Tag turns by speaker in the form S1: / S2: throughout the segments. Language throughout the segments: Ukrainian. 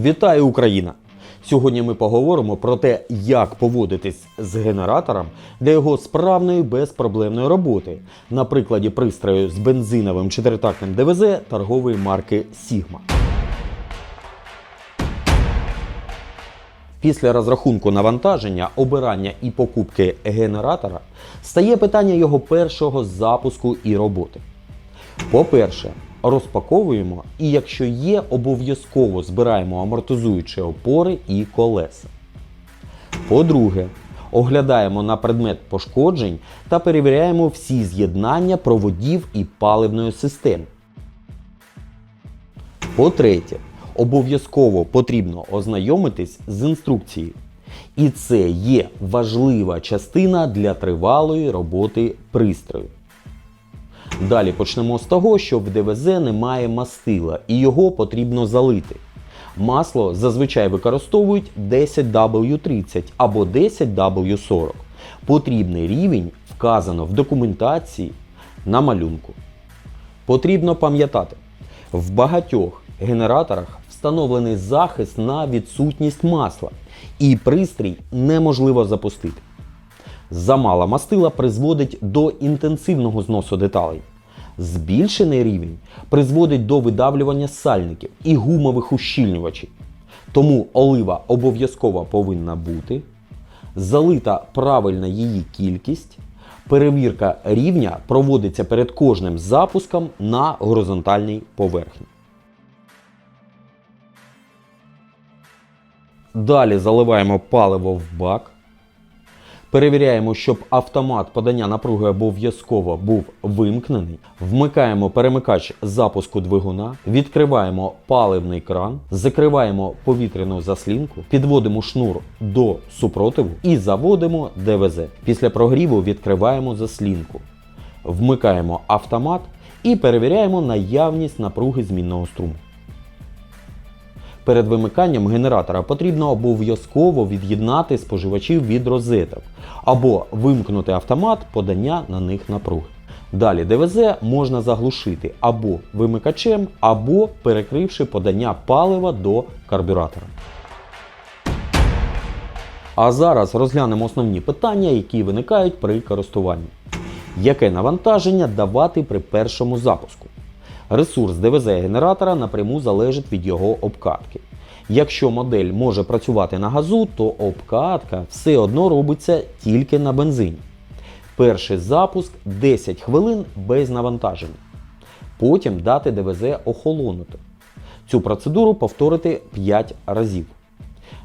S1: Вітаю Україна! Сьогодні ми поговоримо про те, як поводитись з генератором для його справної безпроблемної роботи на прикладі пристрою з бензиновим чотиритактним ДВЗ торгової марки Sigma. Після розрахунку навантаження, обирання і покупки генератора стає питання його першого запуску і роботи. По-перше, розпаковуємо і, якщо є, обов'язково збираємо амортизуючі опори і колеса. По-друге, оглядаємо на предмет пошкоджень та перевіряємо всі з'єднання проводів і паливної системи. По-третє, обов'язково потрібно ознайомитись з інструкцією. І це є важлива частина для тривалої роботи пристрою. Далі почнемо з того, що в ДВЗ немає мастила і його потрібно залити. Масло зазвичай використовують 10W30 або 10W40. Потрібний рівень вказано в документації на малюнку. Потрібно пам'ятати, в багатьох генераторах встановлений захист на відсутність масла, і пристрій неможливо запустити. Замала мастила призводить до інтенсивного зносу деталей. Збільшений рівень призводить до видавлювання сальників і гумових ущільнювачів. Тому олива обов'язково повинна бути, залита правильна її кількість, перевірка рівня проводиться перед кожним запуском на горизонтальній поверхні. Далі заливаємо паливо в бак. Перевіряємо, щоб автомат подання напруги обов'язково був вимкнений. Вмикаємо перемикач запуску двигуна, відкриваємо паливний кран, закриваємо повітряну заслінку, підводимо шнур до супротиву і заводимо ДВЗ. Після прогріву відкриваємо заслінку, вмикаємо автомат і перевіряємо наявність напруги змінного струму. Перед вимиканням генератора потрібно обов'язково від'єднати споживачів від розеток або вимкнути автомат подання на них напруги. Далі ДВЗ можна заглушити або вимикачем, або перекривши подання палива до карбюратора. А зараз розглянемо основні питання, які виникають при користуванні. Яке навантаження давати при першому запуску? Ресурс ДВЗ генератора напряму залежить від його обкатки. Якщо модель може працювати на газу, то обкатка все одно робиться тільки на бензині. Перший запуск 10 хвилин без навантаження. Потім дати ДВЗ охолонути. Цю процедуру повторити 5 разів.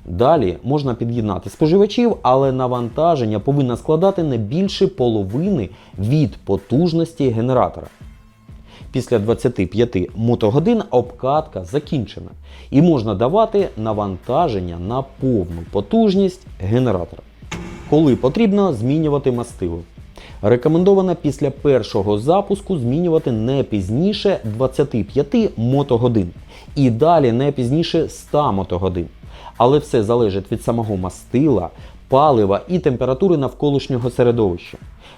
S1: Далі можна під'єднати споживачів, але навантаження повинно складати не більше половини від потужності генератора. Після 25 мотогодин обкатка закінчена і можна давати навантаження на повну потужність генератора. Коли потрібно змінювати мастило. Рекомендовано після першого запуску змінювати не пізніше 25 мотогодин і далі не пізніше 100 мотогодин. Але все залежить від самого мастила, палива і температури навколишнього середовища.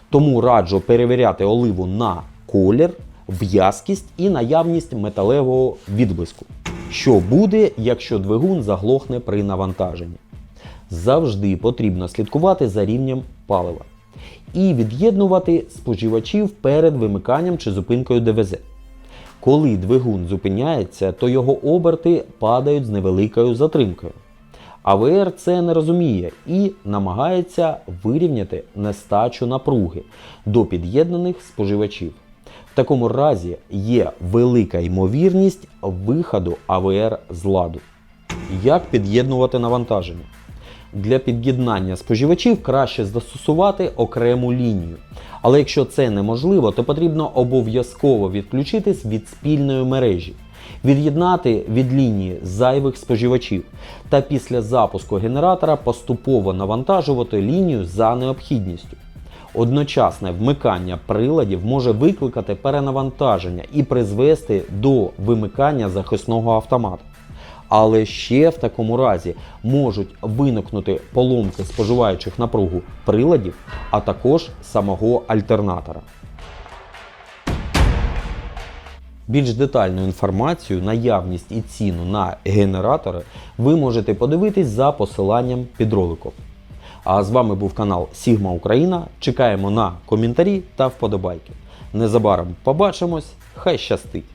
S1: Тому раджу перевіряти оливу на колір, в'язкість і наявність металевого відблиску. Що буде, якщо двигун заглохне при навантаженні? Завжди потрібно слідкувати за рівнем палива і від'єднувати споживачів перед вимиканням чи зупинкою ДВЗ. Коли двигун зупиняється, то його оберти падають з невеликою затримкою. АВР це не розуміє і намагається вирівняти нестачу напруги до під'єднаних споживачів. В такому разі є велика ймовірність виходу АВР з ладу. Як під'єднувати навантаження? Для під'єднання споживачів краще застосувати окрему лінію. Але якщо це неможливо, то потрібно обов'язково відключитись від спільної мережі, від'єднати від лінії зайвих споживачів та після запуску генератора поступово навантажувати лінію за необхідністю. Одночасне вмикання приладів може викликати перенавантаження і призвести до вимикання захисного автомата. Але ще в такому разі можуть виникнути поломки споживаючих напругу приладів, а також самого альтернатора. Більш детальну інформацію, наявність і ціну на генератори ви можете подивитись за посиланням під роликом. А з вами був канал Сігма Україна. Чекаємо на коментарі та вподобайки. Незабаром побачимось. Хай щастить!